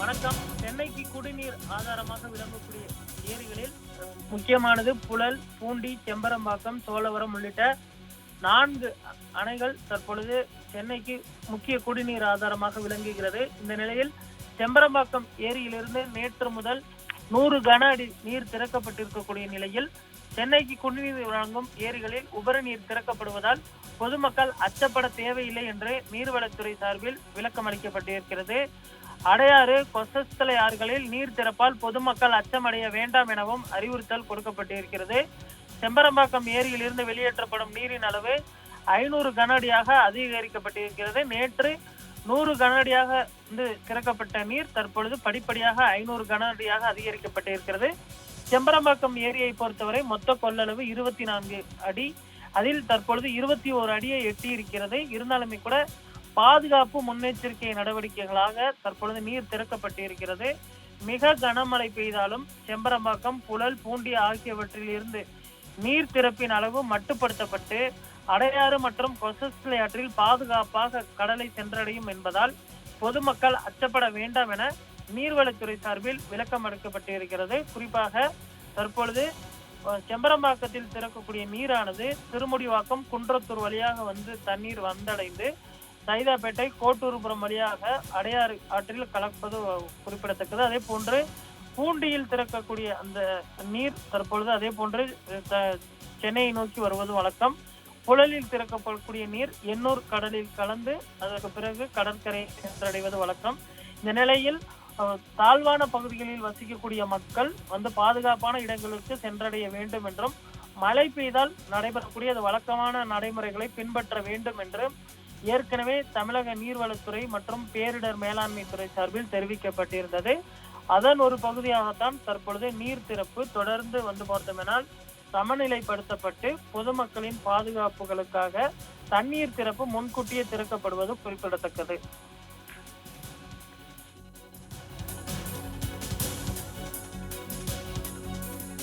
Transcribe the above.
வணக்கம். சென்னைக்கு குடிநீர் ஆதாரமாக விளங்கக்கூடிய ஏரிகளில் முக்கியமானது புழல் பூண்டி செம்பரம்பாக்கம் சோழவரம் உள்ளிட்ட நான்கு அணைகள் தற்பொழுது சென்னைக்கு முக்கிய குடிநீர் ஆதாரமாக விளங்குகிறது. இந்த நிலையில் செம்பரம்பாக்கம் ஏரியிலிருந்து நேற்று முதல் நூறு கன அடி நீர் திறக்கப்பட்டிருக்கக்கூடிய நிலையில் சென்னைக்கு குடிநீர் வழங்கும் ஏரிகளில் உபரி நீர் திறக்கப்படுவதால் பொதுமக்கள் அச்சப்பட தேவையில்லை என்று நீர்வளத்துறை சார்பில் விளக்கம் அளிக்கப்பட்டிருக்கிறது. அடையாறு கொசஸ்தலை ஆறுகளில் நீர் திறப்பால் பொதுமக்கள் அச்சமடைய வேண்டாம் எனவும் அறிவுறுத்தல் கொடுக்கப்பட்டிருக்கிறது. செம்பரம்பாக்கம் ஏரியில் இருந்து வெளியேற்றப்படும் நீரின் அளவு ஐநூறு கனஅடியாக அதிகரிக்கப்பட்டிருக்கிறது. நேற்று நூறு கனஅடியாக வந்து திறக்கப்பட்ட நீர் தற்பொழுது படிப்படியாக ஐநூறு கனஅடியாக அதிகரிக்கப்பட்டிருக்கிறது. செம்பரம்பாக்கம் ஏரியை பொறுத்தவரை மொத்த கொள்ளளவு இருபத்தி நான்கு அடி. அதில் தற்பொழுது இருபத்தி ஓரு அடியை எட்டி இருக்கிறது இருந்தாலுமே கூட பாதுகாப்பு முன்னெச்சரிக்கை நடவடிக்கைகளாக தற்பொழுது நீர் திறக்கப்பட்டிருக்கிறது. மிக கனமழை பெய்தாலும் செம்பரம்பாக்கம் புழல் பூண்டி ஆகியவற்றில் இருந்து நீர் திறப்பின் அளவு மட்டுப்படுத்தப்பட்டு அடையாறு மற்றும் கொசஸ்லை ஆற்றில் பாதுகாப்பாக கடலை சென்றடையும் என்பதால் பொதுமக்கள் அச்சப்பட வேண்டாம் என நீர்வளத்துறை சார்பில் விளக்கம் அளிக்கப்பட்டிருக்கிறது. குறிப்பாக தற்பொழுது செம்பரம்பாக்கத்தில் திறக்கக்கூடிய நீரானது திருமுடிவாக்கம் குன்றத்தூர் வழியாக வந்து தண்ணீர் வந்தடைந்து சைதாப்பேட்டை கோட்டூர்புரம் வழியாக அடையாறு ஆற்றில் கலப்பது குறிப்பிடத்தக்கது. அதே போன்று பூண்டியில் திறக்கக்கூடிய அந்த நீர் தற்பொழுது அதே போன்று த- சென்னையை நோக்கி வருவது வழக்கம். புழலில் திறக்கப்படக்கூடிய நீர் எண்ணூர் கடலில் கலந்து அதற்கு பிறகு கடற்கரை சென்றடைவது வழக்கம். இந்த நிலையில் தாழ்வான பகுதிகளில் வசிக்கக்கூடிய மக்கள் வந்து பாதுகாப்பான இடங்களுக்கு சென்றடைய வேண்டும் என்றும் மழை பெய்தால் நடைபெறக்கூடிய அது வழக்கமான நடைமுறைகளை பின்பற்ற வேண்டும் என்றும் ஏற்கனவே தமிழக நீர்வளத்துறை மற்றும் பேரிடர் மேலாண்மை துறை சார்பில் தெரிவிக்கப்பட்டிருந்தது. அதன் ஒரு பகுதியாகத்தான் தற்பொழுது நீர் திறப்பு தொடர்ந்து வந்து பார்த்தோமெனால் சமநிலைப்படுத்தப்பட்டு பொதுமக்களின் பாதுகாப்புகளுக்காக தண்ணீர் திறப்பு முன்கூட்டியே திறக்கப்படுவது குறிப்பிடத்தக்கது.